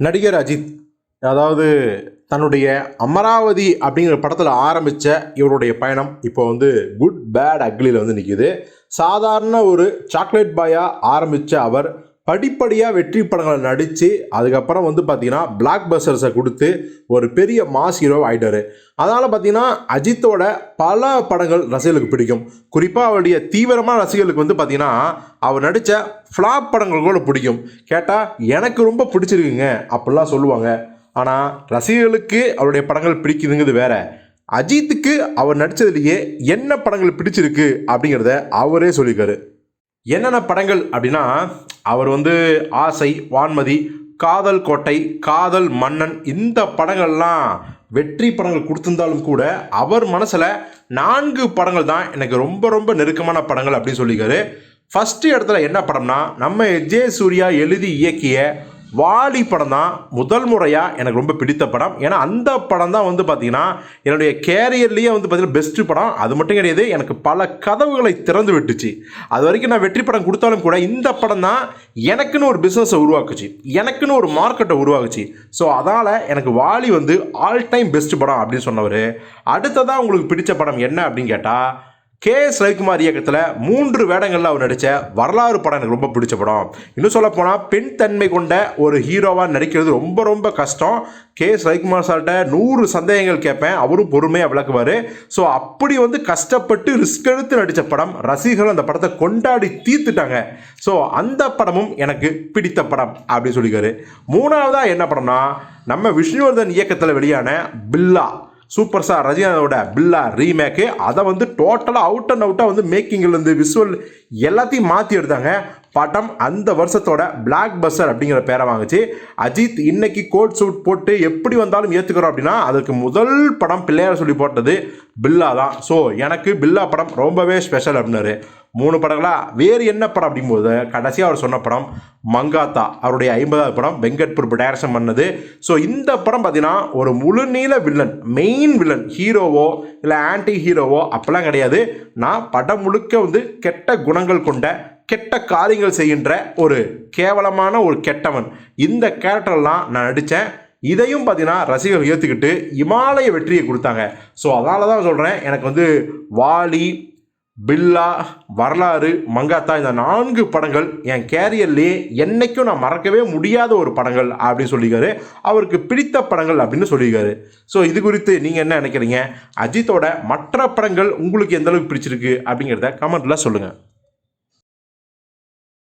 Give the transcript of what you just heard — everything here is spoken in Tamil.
நடிகர் அஜித் அதாவது தன்னுடைய அமராவதி அப்படிங்கிற படத்தில் ஆரம்பித்த இவருடைய பயணம் இப்போ வந்து குட் பேட் அக்லியில் வந்து நிற்கிது சாதாரண ஒரு சாக்லேட் பாயாக ஆரம்பித்த அவர் படிப்படியாக வெற்றி படங்களை நடித்து அதுக்கப்புறம் வந்து பார்த்தீங்கன்னா பிளாக் பஸ்டர்ஸை கொடுத்து ஒரு பெரிய மாஸ் ஹீரோ ஆகிட்டாரு அதனால் பார்த்திங்கன்னா அஜித்தோட பல படங்கள் ரசிகர்களுக்கு பிடிக்கும். குறிப்பாக அவருடைய தீவிரமான ரசிகர்களுக்கு வந்து பார்த்திங்கன்னா அவர் நடித்த ஃப்ளாப் படங்கள் கூட பிடிக்கும். கேட்டால் எனக்கு ரொம்ப பிடிச்சிருக்குங்க அப்படிலாம் சொல்லுவாங்க. ஆனால் ரசிகர்களுக்கு அவருடைய படங்கள் பிடிக்குதுங்கிறது வேற. அஜித்துக்கு அவர் நடித்ததுலேயே என்ன படங்கள் பிடிச்சிருக்கு அப்படிங்கிறத அவரே சொல்லியிருக்காரு. என்னென்ன படங்கள் அப்படின்னா அவர் வந்து ஆசை வான்மதி காதல் கோட்டை காதல் மன்னன் இந்த படங்கள்லாம் வெற்றி படங்கள் கொடுத்திருந்தாலும் கூட அவர் மனசில் நான்கு படங்கள் தான் எனக்கு ரொம்ப ரொம்ப நெருக்கமான படங்கள் அப்படின்னு சொல்லியிருக்காரு. ஃபஸ்ட்டு இடத்துல என்ன படம்னா நம்ம ஜே சூர்யா எழுதி இயக்கிய வாலி படம் தான் முதல் முறையாக எனக்கு ரொம்ப பிடித்த படம். ஏன்னா அந்த படம் தான் வந்து பார்த்தீங்கன்னா என்னுடைய கேரியர்லேயே வந்து பார்த்தீங்கன்னா பெஸ்ட்டு படம். அது மட்டும் கிடையாது எனக்கு பல கதவுகளை திறந்து விட்டுச்சு. அது வரைக்கும் நான் வெற்றி படம் கொடுத்தாலும் கூட இந்த படம் தான் எனக்குன்னு ஒரு பிஸ்னஸை உருவாக்குச்சு. எனக்குன்னு ஒரு மார்க்கெட்டை உருவாக்குச்சு. ஸோ அதனால் எனக்கு வாலி வந்து ஆல் டைம் பெஸ்ட் படம் அப்படின்னு சொன்னவர். அடுத்ததாக உங்களுக்கு பிடித்த படம் என்ன அப்படின்னு கேட்டால் கே எஸ் ரவிக்குமார் இயக்கத்தில் மூன்று வேடங்களில் அவர் நடித்த வரலாறு படம் எனக்கு ரொம்ப பிடிச்ச படம். இன்னும் சொல்ல போனால் பெண் தன்மை கொண்ட ஒரு ஹீரோவாக நடிக்கிறது ரொம்ப ரொம்ப கஷ்டம். கே எஸ் ரவிக்குமார் சார்கிட்ட நூறு சந்தேகங்கள் கேட்பேன். அவரும் பொறுமையாக விளக்குவார். ஸோ அப்படி வந்து கஷ்டப்பட்டு ரிஸ்க் எடுத்து நடித்த படம் ரசிகர்கள் அந்த படத்தை கொண்டாடி தீர்த்துட்டாங்க. ஸோ அந்த படமும் எனக்கு பிடித்த படம் அப்படின்னு சொல்லிக்காரு. மூணாவதாக என்ன படம்னா நம்ம விஷ்ணுவர்தன் இயக்கத்தில் வெளியான பில்லா. சூப்பர் ஸ்டார் ரஜினியோட பில்லா ரீமேக்கு அதை வந்து டோட்டலாக அவுட் அண்ட் அவுட்டாக வந்து மேக்கிங்லேருந்து விஷுவல் எல்லாத்தையும் மாற்றி எடுத்தாங்க. படம் அந்த வருஷத்தோட பிளாக் பஸ்டர் அப்படிங்கிற பேரை வாங்குச்சு. அஜித் இன்னைக்கு கோட் சூட் போட்டு எப்படி வந்தாலும் ஏற்றுக்கிறோம் அப்படின்னா அதுக்கு முதல் படம் பிள்ளையார் சொல்லி போட்டது பில்லா தான். ஸோ எனக்கு பில்லா படம் ரொம்பவே ஸ்பெஷல் அப்படின்னாரு. மூணு படங்களா? வேறு என்ன படம் அப்படிங்கும்போது கடைசியாக அவர் சொன்ன படம் மங்காத்தா. அவருடைய ஐம்பதாவது படம் வெங்கட்பூர் டைரக்ஷன் பண்ணது. ஸோ இந்த படம் பார்த்தீங்கன்னா ஒரு முழுநீள வில்லன் மெயின் வில்லன் ஹீரோவோ இல்லை ஆன்டி ஹீரோவோ அப்பெல்லாம் கிடையாது. நான் படம் முழுக்க வந்து கெட்ட குணங்கள் கொண்ட கெட்ட காரியங்கள் செய்கின்ற ஒரு கேவலமான ஒரு கெட்டவன். இந்த கேரக்டர்லாம் நான் நடித்தேன். இதையும் பார்த்தீங்கன்னா ரசிகர்கள் ஏற்றுக்கிட்டு இமாலய வெற்றியை கொடுத்தாங்க. ஸோ அதனால தான் சொல்கிறேன் எனக்கு வந்து வாலி பில்லா வரலாறு மங்காத்தா இந்த நான்கு படங்கள் என் கேரியர்லேயே என்னைக்கும் நான் மறக்கவே முடியாத ஒரு படங்கள் அப்படின்னு சொல்லியிருக்காரு. அவருக்கு பிடித்த படங்கள் அப்படின்னு சொல்லியிருக்காரு. ஸோ இது குறித்து நீங்கள் என்ன நினைக்கிறீங்க? அஜித்தோட மற்ற படங்கள் உங்களுக்கு எந்த அளவுக்கு பிடிச்சிருக்கு அப்படிங்கிறத கமெண்ட்டில் சொல்லுங்கள்